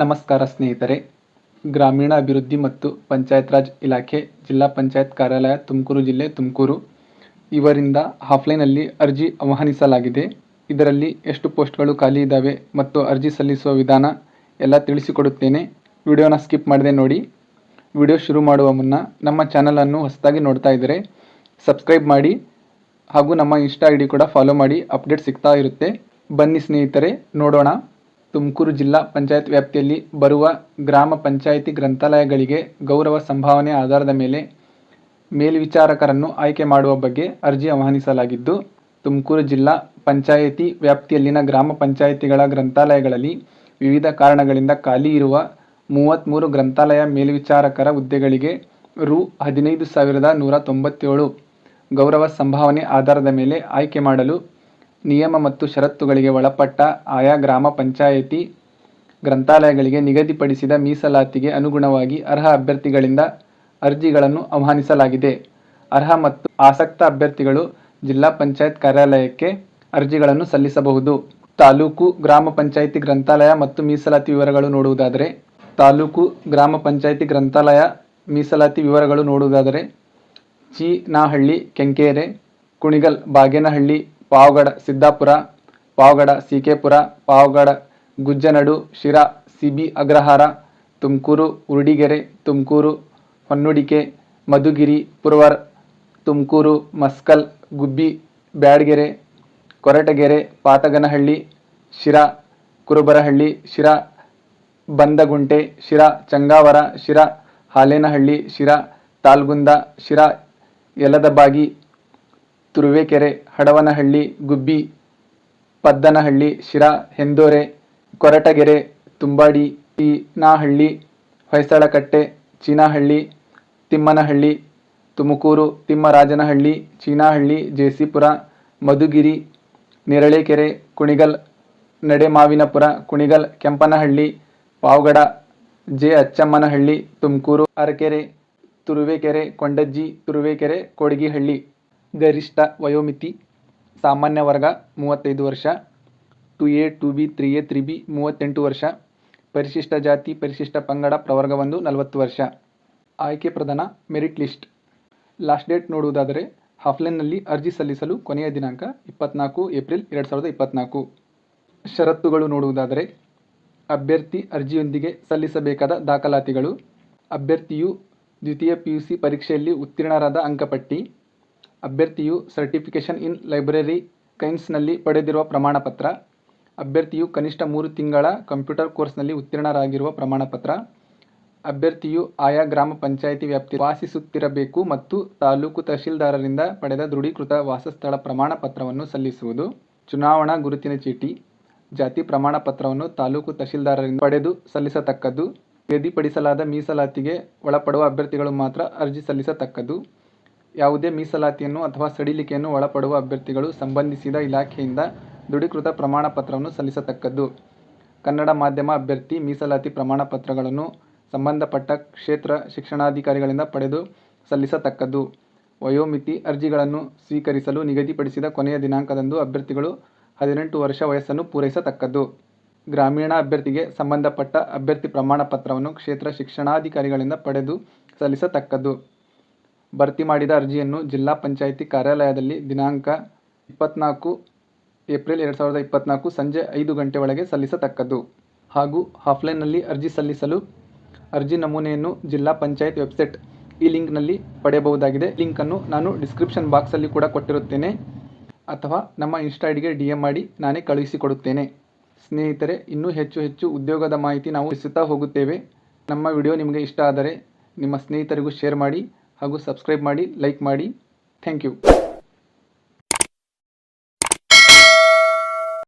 ನಮಸ್ಕಾರ ಸ್ನೇಹಿತರೆ. ಗ್ರಾಮೀಣ ಅಭಿವೃದ್ಧಿ ಮತ್ತು ಪಂಚಾಯತ್ ರಾಜ್ ಇಲಾಖೆ ಜಿಲ್ಲಾ ಪಂಚಾಯತ್ ಕಾರ್ಯಾಲಯ ತುಮಕೂರು ಜಿಲ್ಲೆ ತುಮಕೂರು. ಇವರಿಂದ ಆಫ್ಲೈನಲ್ಲಿ ಅರ್ಜಿ ಆಹ್ವಾನಿಸಲಾಗಿದೆ. ಇದರಲ್ಲಿ ಎಷ್ಟು ಪೋಸ್ಟ್ಗಳು ಖಾಲಿ ಇದ್ದಾವೆ ಮತ್ತು ಅರ್ಜಿ ಸಲ್ಲಿಸುವ ವಿಧಾನ ಎಲ್ಲ ತಿಳಿಸಿಕೊಡುತ್ತೇನೆ. ವಿಡಿಯೋನ ಸ್ಕಿಪ್ ಮಾಡದೆ ನೋಡಿ. ವಿಡಿಯೋ ಶುರು ಮಾಡುವ ಮುನ್ನ ನಮ್ಮ ಚಾನಲನ್ನು ಹೊಸದಾಗಿ ನೋಡ್ತಾ ಇದ್ದರೆ ಸಬ್ಸ್ಕ್ರೈಬ್ ಮಾಡಿ ಹಾಗೂ ನಮ್ಮ ಇನ್ಸ್ಟಾ ಐ ಡಿ ಕೂಡ ಫಾಲೋ ಮಾಡಿ ಅಪ್ಡೇಟ್ ಸಿಗ್ತಾ ಇರುತ್ತೆ. ಬನ್ನಿ ಸ್ನೇಹಿತರೆ, ನೋಡೋಣ. ತುಮಕೂರು ಜಿಲ್ಲಾ ಪಂಚಾಯತ್ ವ್ಯಾಪ್ತಿಯಲ್ಲಿ ಬರುವ ಗ್ರಾಮ ಪಂಚಾಯಿತಿ ಗ್ರಂಥಾಲಯಗಳಿಗೆ ಗೌರವ ಸಂಭಾವನೆ ಆಧಾರದ ಮೇಲೆ ಮೇಲ್ವಿಚಾರಕರನ್ನು ಆಯ್ಕೆ ಮಾಡುವ ಬಗ್ಗೆ ಅರ್ಜಿ ಆಹ್ವಾನಿಸಲಾಗಿದ್ದು, ತುಮಕೂರು ಜಿಲ್ಲಾ ಪಂಚಾಯಿತಿ ವ್ಯಾಪ್ತಿಯಲ್ಲಿನ ಗ್ರಾಮ ಪಂಚಾಯಿತಿಗಳ ಗ್ರಂಥಾಲಯಗಳಲ್ಲಿ ವಿವಿಧ ಕಾರಣಗಳಿಂದ ಖಾಲಿ ಇರುವ ಮೂವತ್ತ್ಮೂರು ಗ್ರಂಥಾಲಯ ಮೇಲ್ವಿಚಾರಕರ ಹುದ್ದೆಗಳಿಗೆ ರು ಹದಿನೈದು ಸಾವಿರದ ನೂರ ತೊಂಬತ್ತೇಳು ಗೌರವ ಸಂಭಾವನೆ ಆಧಾರದ ಮೇಲೆ ಆಯ್ಕೆ ಮಾಡಲು ನಿಯಮ ಮತ್ತು ಷರತ್ತುಗಳಿಗೆ ಒಳಪಟ್ಟ ಆಯಾ ಗ್ರಾಮ ಪಂಚಾಯಿತಿ ಗ್ರಂಥಾಲಯಗಳಿಗೆ ನಿಗದಿಪಡಿಸಿದ ಮೀಸಲಾತಿಗೆ ಅನುಗುಣವಾಗಿ ಅರ್ಹ ಅಭ್ಯರ್ಥಿಗಳಿಂದ ಅರ್ಜಿಗಳನ್ನು ಆಹ್ವಾನಿಸಲಾಗಿದೆ. ಅರ್ಹ ಮತ್ತು ಆಸಕ್ತ ಅಭ್ಯರ್ಥಿಗಳು ಜಿಲ್ಲಾ ಪಂಚಾಯತ್ ಕಾರ್ಯಾಲಯಕ್ಕೆ ಅರ್ಜಿಗಳನ್ನು ಸಲ್ಲಿಸಬಹುದು. ತಾಲೂಕು ಗ್ರಾಮ ಪಂಚಾಯಿತಿ ಗ್ರಂಥಾಲಯ ಮತ್ತು ಮೀಸಲಾತಿ ವಿವರಗಳು ನೋಡುವುದಾದರೆ, ತಾಲೂಕು ಗ್ರಾಮ ಪಂಚಾಯಿತಿ ಗ್ರಂಥಾಲಯ ಮೀಸಲಾತಿ ವಿವರಗಳು ನೋಡುವುದಾದರೆ, Chinahalli, Kenkere, Kunigal, Bagenahalli Pavagada Siddapura, Pavagada Sikepura, Pavagada Gujjanadu, Shira, C B Agrahara, Tumakuru, Urdigere, Tumakuru, Honnudike, Madhugiri, Puravara, Tumakuru, Maskal, Gubbi, Byadagere, Koratagere, Pathaganahalli, Shira, Kurubarahalli, Shira, Bandagunte, Shira, Changavara, Shira, Halenahalli, Shira, Talgunda, Shira, Yaladabagi Turuvekere, Hadavanahalli, Gubbi, Paddanahalli, Shira, Hendore, Koratagere, Tumbadi Chinahalli Hoysalakatte, Chinahalli, Thimmanahalli, Tumakuru, Thimmarajanahalli, Chinahalli, Jesipura, Madhugiri, Neralekere, Kunigal, Nademavinapura, Kunigal, Kempanahalli, Pavagada J Achchammanahalli Tumakuru, Arakere, Turuvekere, Kondajji, Turuvekere, Kodagihalli. ಗರಿಷ್ಠ ವಯೋಮಿತಿ, ಸಾಮಾನ್ಯ ವರ್ಗ ಮೂವತ್ತೈದು ವರ್ಷ two A two B three A three B ಮೂವತ್ತೆಂಟು ವರ್ಷ, ಪರಿಶಿಷ್ಟ ಜಾತಿ, ಪರಿಶಿಷ್ಟ ಪಂಗಡ ಪ್ರವರ್ಗ ಒಂದು ನಲವತ್ತು ವರ್ಷ. ಆಯ್ಕೆ ಪ್ರಧಾನ ಮೆರಿಟ್ ಲಿಸ್ಟ್ ಲಾಸ್ಟ್ ಡೇಟ್ ನೋಡುವುದಾದರೆ ಆಫ್ಲೈನ್ನಲ್ಲಿ ಅರ್ಜಿ ಸಲ್ಲಿಸಲು ಕೊನೆಯ ದಿನಾಂಕ ಇಪ್ಪತ್ನಾಲ್ಕು ಏಪ್ರಿಲ್ ಎರಡು ಸಾವಿರದ ಇಪ್ಪತ್ತ್ನಾಲ್ಕು ಷರತ್ತುಗಳು ನೋಡುವುದಾದರೆ ಅಭ್ಯರ್ಥಿ ಅರ್ಜಿಯೊಂದಿಗೆ ಸಲ್ಲಿಸಬೇಕಾದ ದಾಖಲಾತಿಗಳು, ಅಭ್ಯರ್ಥಿಯು ದ್ವಿತೀಯ ಪಿ ಯು ಸಿ ಪರೀಕ್ಷೆಯಲ್ಲಿ ಉತ್ತೀರ್ಣರಾದ ಅಂಕಪಟ್ಟಿ ಅಭ್ಯರ್ಥಿಯು ಸರ್ಟಿಫಿಕೇಷನ್ ಇನ್ ಲೈಬ್ರರಿ ಕೈನ್ಸ್ನಲ್ಲಿ ಪಡೆದಿರುವ ಪ್ರಮಾಣಪತ್ರ. ಅಭ್ಯರ್ಥಿಯು ಕನಿಷ್ಠ ಮೂರು ತಿಂಗಳ ಕಂಪ್ಯೂಟರ್ ಕೋರ್ಸ್ನಲ್ಲಿ ಉತ್ತೀರ್ಣರಾಗಿರುವ ಪ್ರಮಾಣಪತ್ರ. ಅಭ್ಯರ್ಥಿಯು ಆಯಾ ಗ್ರಾಮ ಪಂಚಾಯಿತಿ ವ್ಯಾಪ್ತಿ ವಾಸಿಸುತ್ತಿರಬೇಕು ಮತ್ತು ತಾಲೂಕು ತಹಶೀಲ್ದಾರರಿಂದ ಪಡೆದ ದೃಢೀಕೃತ ವಾಸಸ್ಥಳ ಪ್ರಮಾಣ ಪತ್ರವನ್ನು ಸಲ್ಲಿಸುವುದು. ಚುನಾವಣಾ ಗುರುತಿನ ಚೀಟಿ, ಜಾತಿ ಪ್ರಮಾಣ ಪತ್ರವನ್ನು ತಾಲೂಕು ತಹಶೀಲ್ದಾರರಿಂದ ಪಡೆದು ಸಲ್ಲಿಸತಕ್ಕದ್ದು. ನಿಗದಿಪಡಿಸಲಾದ ಮೀಸಲಾತಿಗೆ ಒಳಪಡುವ ಅಭ್ಯರ್ಥಿಗಳು ಮಾತ್ರ ಅರ್ಜಿ ಸಲ್ಲಿಸತಕ್ಕದ್ದು. ಯಾವುದೇ ಮೀಸಲಾತಿಯನ್ನು ಅಥವಾ ಸಡಿಲಿಕೆಯನ್ನು ಒಳಪಡುವ ಅಭ್ಯರ್ಥಿಗಳು ಸಂಬಂಧಿಸಿದ ಇಲಾಖೆಯಿಂದ ದೃಢೀಕೃತ ಪ್ರಮಾಣ ಪತ್ರವನ್ನು ಸಲ್ಲಿಸತಕ್ಕದ್ದು. ಕನ್ನಡ ಮಾಧ್ಯಮ ಅಭ್ಯರ್ಥಿ ಮೀಸಲಾತಿ ಪ್ರಮಾಣ ಪತ್ರಗಳನ್ನು ಸಂಬಂಧಪಟ್ಟ ಕ್ಷೇತ್ರ ಶಿಕ್ಷಣಾಧಿಕಾರಿಗಳಿಂದ ಪಡೆದು ಸಲ್ಲಿಸತಕ್ಕದ್ದು. ವಯೋಮಿತಿ ಅರ್ಜಿಗಳನ್ನು ಸ್ವೀಕರಿಸಲು ನಿಗದಿಪಡಿಸಿದ ಕೊನೆಯ ದಿನಾಂಕದಂದು ಅಭ್ಯರ್ಥಿಗಳು ಹದಿನೆಂಟು ವರ್ಷ ವಯಸ್ಸನ್ನು ಪೂರೈಸತಕ್ಕದ್ದು. ಗ್ರಾಮೀಣ ಅಭ್ಯರ್ಥಿಗೆ ಸಂಬಂಧಪಟ್ಟ ಅಭ್ಯರ್ಥಿ ಪ್ರಮಾಣ ಪತ್ರವನ್ನು ಕ್ಷೇತ್ರ ಶಿಕ್ಷಣಾಧಿಕಾರಿಗಳಿಂದ ಪಡೆದು ಸಲ್ಲಿಸತಕ್ಕದ್ದು. ಭರ್ತಿ ಮಾಡಿದ ಅರ್ಜಿಯನ್ನು ಜಿಲ್ಲಾ ಪಂಚಾಯಿತಿ ಕಾರ್ಯಾಲಯದಲ್ಲಿ ದಿನಾಂಕ ಇಪ್ಪತ್ನಾಲ್ಕು ಏಪ್ರಿಲ್ ಎರಡು ಸಾವಿರದ ಇಪ್ಪತ್ನಾಲ್ಕು ಸಂಜೆ ಐದು ಗಂಟೆ ಒಳಗೆ ಸಲ್ಲಿಸತಕ್ಕದ್ದು. ಹಾಗೂ ಆಫ್ಲೈನ್ನಲ್ಲಿ ಅರ್ಜಿ ಸಲ್ಲಿಸಲು ಅರ್ಜಿ ನಮೂನೆಯನ್ನು ಜಿಲ್ಲಾ ಪಂಚಾಯತ್ ವೆಬ್ಸೈಟ್ ಈ ಲಿಂಕ್ನಲ್ಲಿ ಪಡೆಯಬಹುದಾಗಿದೆ. ಲಿಂಕನ್ನು ನಾನು ಡಿಸ್ಕ್ರಿಪ್ಷನ್ ಬಾಕ್ಸಲ್ಲಿ ಕೂಡ ಕೊಟ್ಟಿರುತ್ತೇನೆ. ಅಥವಾ ನಮ್ಮ ಇನ್ಸ್ಟಾ ಐಡಿಗೆ ಡಿ ಎಂ ಮಾಡಿ ನಾನೇ ಕಳುಹಿಸಿಕೊಡುತ್ತೇನೆ. ಸ್ನೇಹಿತರೆ, ಇನ್ನೂ ಹೆಚ್ಚು ಹೆಚ್ಚು ಉದ್ಯೋಗದ ಮಾಹಿತಿ ನಾವು ಇಸುತ್ತಾ ಹೋಗುತ್ತೇವೆ. ನಮ್ಮ ವಿಡಿಯೋ ನಿಮಗೆ ಇಷ್ಟ ಆದರೆ ನಿಮ್ಮ ಸ್ನೇಹಿತರಿಗೂ ಶೇರ್ ಮಾಡಿ. ಹಾಗೂ ಸಬ್ಸ್ಕ್ರೈಬ್ ಮಾಡಿ ಲೈಕ್ ಮಾಡಿ. Thank you.